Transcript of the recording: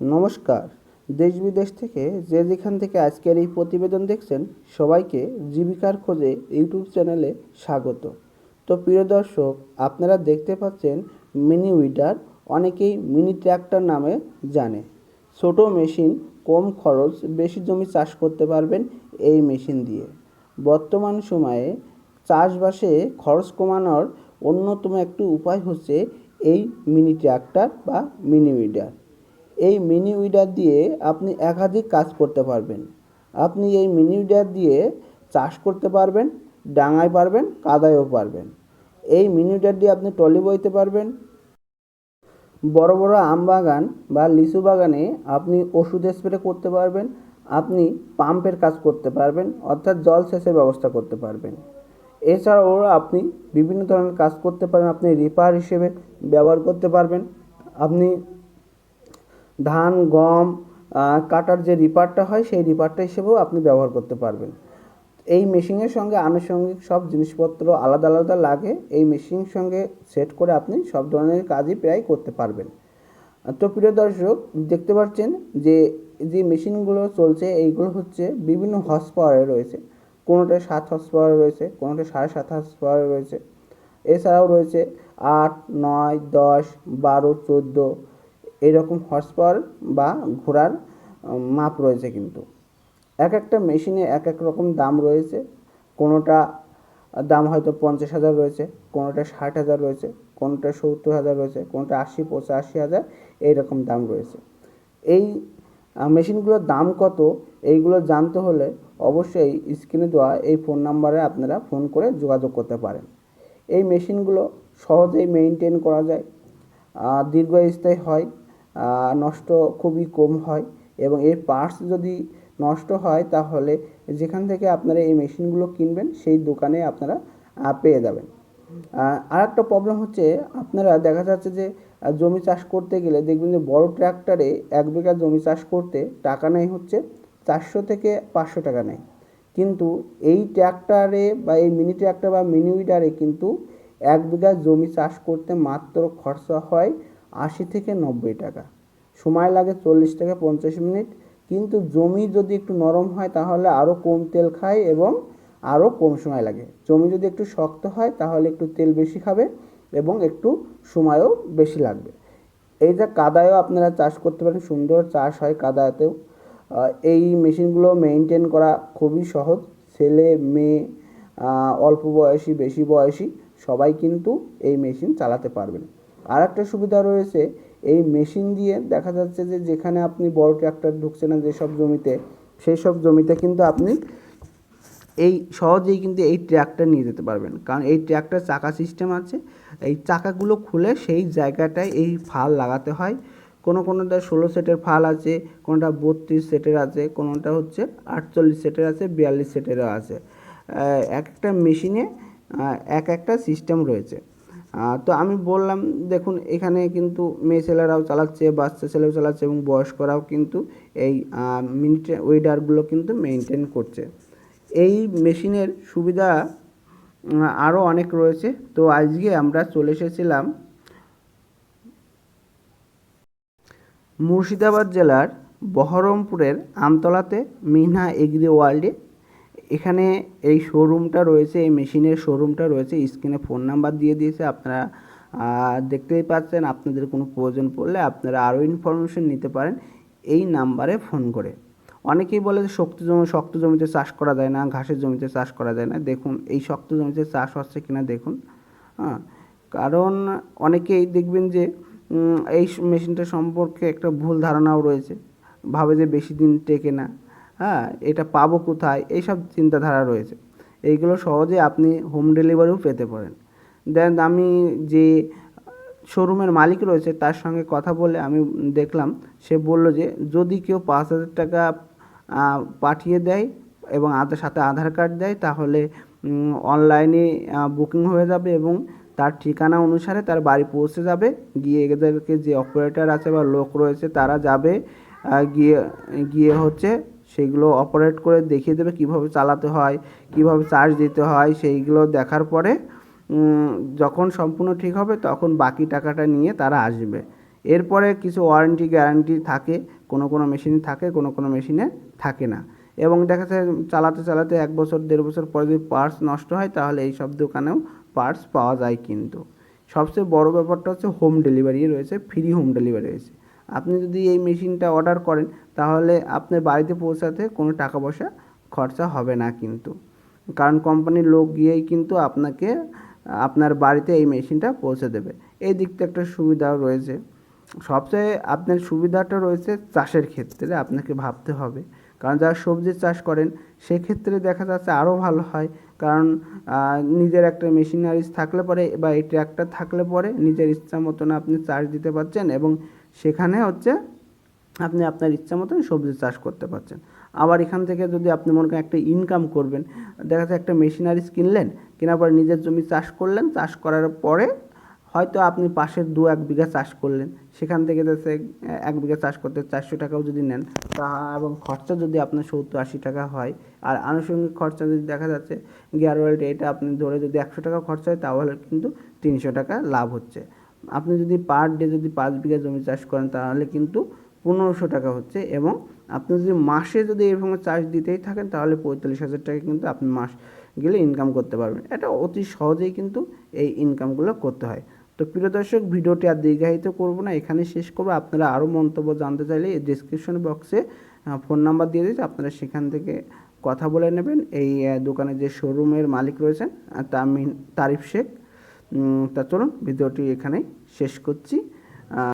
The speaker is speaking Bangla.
নমস্কার। দেশ বিদেশ থেকে যে যেখান থেকে আজকের এই প্রতিবেদন দেখছেন, সবাইকে জীবিকার খোঁজে ইউটিউব চ্যানেলে স্বাগত। তো প্রিয় দর্শক, আপনারা দেখতে পাচ্ছেন মিনি উইডার, অনেকেই মিনি ট্র্যাক্টর নামে জানে। ছোট মেশিন, কম খরচ, বেশি জমি চাষ করতে পারবেন এই মেশিন দিয়ে। বর্তমান সময়ে চাষবাসে খরচ কমানোর অন্যতম একটি উপায় হচ্ছে এই মিনি ট্র্যাক্টর বা মিনি উইডার। এই মিনি উইডার দিয়ে আপনি একাধিক কাজ করতে পারবেন। আপনি এই মিনি উইডার দিয়ে চাষ করতে পারবেন, ডাঙায় পারবেন, কাদায়ও পারবেন। এই মিনি উইডার দিয়ে আপনি টলি বইতে পারবেন। বড় বড় আম বাগান বা লিচু বাগানে আপনি ওষুধ স্প্রে করতে পারবেন, আপনি পাম্পের কাজ করতে পারবেন, অর্থাৎ জল সেচের ব্যবস্থা করতে পারবেন। এছাড়াও আপনি বিভিন্ন ধরনের কাজ করতে পারেন, আপনি রিপার হিসেবে ব্যবহার করতে পারবেন। আপনি ধান, গম কাটার যে রিপারটা হয়, সেই রিপারটা হিসেবেও আপনি ব্যবহার করতে পারবেন। এই মেশিনের সঙ্গে আনুষঙ্গিক সব জিনিসপত্র আলাদা আলাদা লাগে, এই মেশিনের সঙ্গে সেট করে আপনি সব ধরনের কাজই প্রায় করতে পারবেন। তো প্রিয় দর্শক, দেখতে পাচ্ছেন যে যে মেশিনগুলো চলছে, এইগুলো হচ্ছে বিভিন্ন হর্স পাওয়ারে রয়েছে। কোনোটা সাত হর্স পাওয়ারে রয়েছে, কোনোটা সাড়ে সাত হর্স পাওয়ারে রয়েছে। এছাড়াও রয়েছে আট, নয়, দশ, বারো, চোদ্দ এরকম হর্স পাওয়ার বা ঘোড়ার মাপ রয়েছে কিন্তু। এক একটা মেশিনে এক এক রকম দাম রয়েছে। কোনোটা দাম হয়তো পঞ্চাশ হাজার রয়েছে, কোনোটা ষাট হাজার রয়েছে, কোনোটা সত্তর হাজার রয়েছে, কোনোটা আশি, পঁচাশি হাজার, এইরকম দাম রয়েছে। এই মেশিনগুলোর দাম কত, এইগুলো জানতে হলে অবশ্যই স্ক্রিনে দেওয়া এই ফোন নাম্বারে আপনারা ফোন করে যোগাযোগ করতে পারেন। এই মেশিনগুলো সহজেই মেনটেন করা যায় দীর্ঘস্থায়ী হয়। নষ্ট খুবই কম হয় এবং এর পার্টস যদি নষ্ট হয় তাহলে যেখান থেকে আপনারা এই মেশিনগুলো কিনবেন সেই দোকানে আপনারা পেয়ে যাবেন। আর একটা প্রবলেম হচ্ছে আপনারা দেখা যাচ্ছে যে জমি চাষ করতে গেলে দেখবেন যে বড় ট্র্যাক্টরে এক বিঘা জমি চাষ করতে টাকা নেয় হচ্ছে চারশো থেকে পাঁচশো টাকা নেয়। কিন্তু এই ট্র্যাক্টরে বা এই মিনি ট্র্যাক্টর বা মিনি উইডারে কিন্তু এক বিঘা জমি চাষ করতে মাত্র খরচা হয় আশি থেকে নব্বই টাকা। সময় লাগে চল্লিশ থেকে পঞ্চাশ মিনিট। কিন্তু জমি যদি একটু নরম হয়, তাহলে আরও কম তেল খায় এবং আরও কম সময় লাগে। জমি যদি একটু শক্ত হয়, তাহলে একটু তেল বেশি খাবে এবং একটু সময়ও বেশি লাগবে। এই যে কাদায়ও আপনারা চাষ করতে পারেন, সুন্দর চাষ হয় কাদাতেও। এই মেশিনগুলো মেনটেন করা খুবই সহজ। ছেলে, মেয়ে অল্প বয়সী, বেশি বয়সী সবাই কিন্তু এই মেশিন চালাতে পারবেন। আর একটা সুবিধা রয়েছে, এই মেশিন দিয়ে দেখা যাচ্ছে যে যেখানে আপনি বড় ট্র্যাক্টর ঢুকছে না, যেসব জমিতে সেই সব জমিতে কিন্তু আপনি এই সহজেই কিন্তু এই ট্র্যাকটা নিয়ে যেতে পারবেন। কারণ এই ট্র্যাকটার চাকা সিস্টেম আছে, এই চাকাগুলো খুলে সেই জায়গাটায় এই ফাল লাগাতে হয়। কোনো কোনোটা ষোলো সেটের ফাল আছে, কোনোটা বত্রিশ সেটের আছে, কোনোটা হচ্ছে আটচল্লিশ সেটের আছে, বিয়াল্লিশ সেটেরও আছে। এক একটা মেশিনে এক একটা সিস্টেম রয়েছে। তো আমি বললাম, দেখুন, এখানে কিন্তু মেয়ে ছেলেরাও চালাচ্ছে, বাচ্চা ছেলেও চালাচ্ছে এবং বয়স্করাও কিন্তু এই মিনিট, ওয়েডারগুলো কিন্তু মেনটেন করছে। এই মেশিনের সুবিধা আরও অনেক রয়েছে। তো আজকে আমরা চলে এসেছিলাম মুর্শিদাবাদ জেলার বহরমপুরের আমতলাতে মিনহা এগ্রি ওয়ার্ল্ডে। এখানে এই শোরুমটা রয়েছে, এই মেশিনের শোরুমটা রয়েছে স্ক্রিনে ফোন নাম্বার দিয়ে দিয়েছে, আপনারা দেখতেই পাচ্ছেন, আপনাদের কোনো প্রয়োজন পড়লে আপনারা আরও ইনফরমেশন নিতে পারেন এই নাম্বারে ফোন করে। অনেকেই বলে যে শক্ত জমি, শক্ত জমিতে চাষ করা যায় না, ঘাসের জমিতে চাষ করা যায় না। দেখুন, এই শক্ত জমিতে চাষ হচ্ছে কিনা দেখুন হ্যাঁ। কারণ অনেকেই দেখবেন যে এই মেশিনটা সম্পর্কে একটা ভুল ধারণাও রয়েছে, ভাবে যে বেশি দিন টেকে না। হ্যাঁ এটা পাবো কোথায়? এইসব চিন্তাধারা রয়েছে। এইগুলো সহজে আপনি হোম ডেলিভারিও পেতে পারেন। দেন আমি যে শোরুমের মালিক রয়েছে, তার সঙ্গে কথা বলে আমি দেখলাম, সে বলল যে, যদি কেউ পাঁচ হাজার টাকা পাঠিয়ে দেয় এবং সাথে আধার কার্ড দেয়, তাহলে অনলাইনে বুকিং হয়ে যাবে এবং তার ঠিকানা অনুসারে তার বাড়ি পৌঁছে যাবে। গিয়ে এদেরকে যে অপারেটর আছে বা লোক রয়েছে, তারা যাবে গিয়ে গিয়ে হচ্ছে সেগুলো অপারেট করে দেখিয়ে দেবে কীভাবে চালাতে হয়, কীভাবে চার্জ দিতে হয়, সেইগুলো দেখার পরে যখন সম্পূর্ণ ঠিক হবে তখন বাকি টাকাটা নিয়ে তারা আসবে। এরপরে কিছু ওয়ারেন্টি গ্যারান্টি থাকে, কোনো কোনো মেশিনে থাকে, কোনো কোনো মেশিনে থাকে না। এবং দেখা যায় চালাতে চালাতে এক বছর, দেড় বছর পরে যদি পার্টস নষ্ট হয় তাহলে এই সব দোকানেও পার্টস পাওয়া যায় কিন্তু। সবচেয়ে বড় ব্যাপারটা হচ্ছে হোম ডেলিভারি রয়েছে ফ্রি হোম ডেলিভারি রয়েছে। আপনি যদি এই মেশিনটা অর্ডার করেন, তাহলে আপনার বাড়িতে পৌঁছাতে কোনো টাকা পয়সা খরচা হবে না কিন্তু। কারণ কোম্পানির লোক গিয়েই কিন্তু আপনাকে, আপনার বাড়িতে এই মেশিনটা পৌঁছে দেবে। এই দিকটা একটা সুবিধাও রয়েছে। সবচেয়ে আপনার সুবিধাটা রয়েছে চাষের ক্ষেত্রে আপনাকে ভাবতে হবে। কারণ যারা সবজি চাষ করেন, সেক্ষেত্রে দেখা যাচ্ছে আরও ভালো হয়। কারণ নিজের একটা মেশিনারিজ থাকলে পরে বা এই ট্র্যাক্টর থাকলে পরে নিজের ইচ্ছা মতন আপনি চাষ দিতে পারছেন এবং সেখানে হচ্ছে আপনি আপনার ইচ্ছা মতন সবজি চাষ করতে পারছেন। আবার এখান থেকে যদি আপনি মনে করেন একটা ইনকাম করবেন, দেখা যাচ্ছে একটা মেশিনারিজ কিনলেন, কেনার পরে নিজের জমি চাষ করলেন, চাষ করার পরে হয়তো আপনি পাশের দু এক বিঘা চাষ করলেন। সেখান থেকে যাচ্ছে এক বিঘা চাষ করতে চারশো টাকাও যদি নেন, তা এবং খরচা যদি আপনার সত্তর আশি টাকা হয়, আর আনুষঙ্গিক খরচা যদি দেখা যাচ্ছে, গিয়ার এটা আপনি ধরে যদি একশো টাকা খরচা হয়, তাহলে কিন্তু তিনশো টাকা লাভ হচ্ছে। আপনি যদি পার ডে যদি পাঁচ বিঘা জমি চাষ করেন তাহলে কিন্তু পনেরোশো টাকা হচ্ছে এবং আপনি যদি মাসে যদি এরকম চার্জ দিতেই থাকেন তাহলে পঁয়তাল্লিশ হাজার টাকা কিন্তু আপনি মাস গেলে ইনকাম করতে পারবেন। এটা অতি সহজেই কিন্তু এই ইনকামগুলো করতে হয়। তো প্রিয় দর্শক ভিডিওটি আর দীর্ঘায়িত করব না এখানে শেষ করব। আপনারা আরও মন্তব্য জানতে চাইলে এই ডিসক্রিপশন বক্সে ফোন নাম্বার দিয়ে দিয়েছি আপনারা সেখান থেকে কথা বলে নেবেন। এই আহ, দোকানের যে শোরুমের মালিক রয়েছেন তামিন তারিফ শেখ। তা চলুন ভিডিওটি এখানেই শেষ করছি।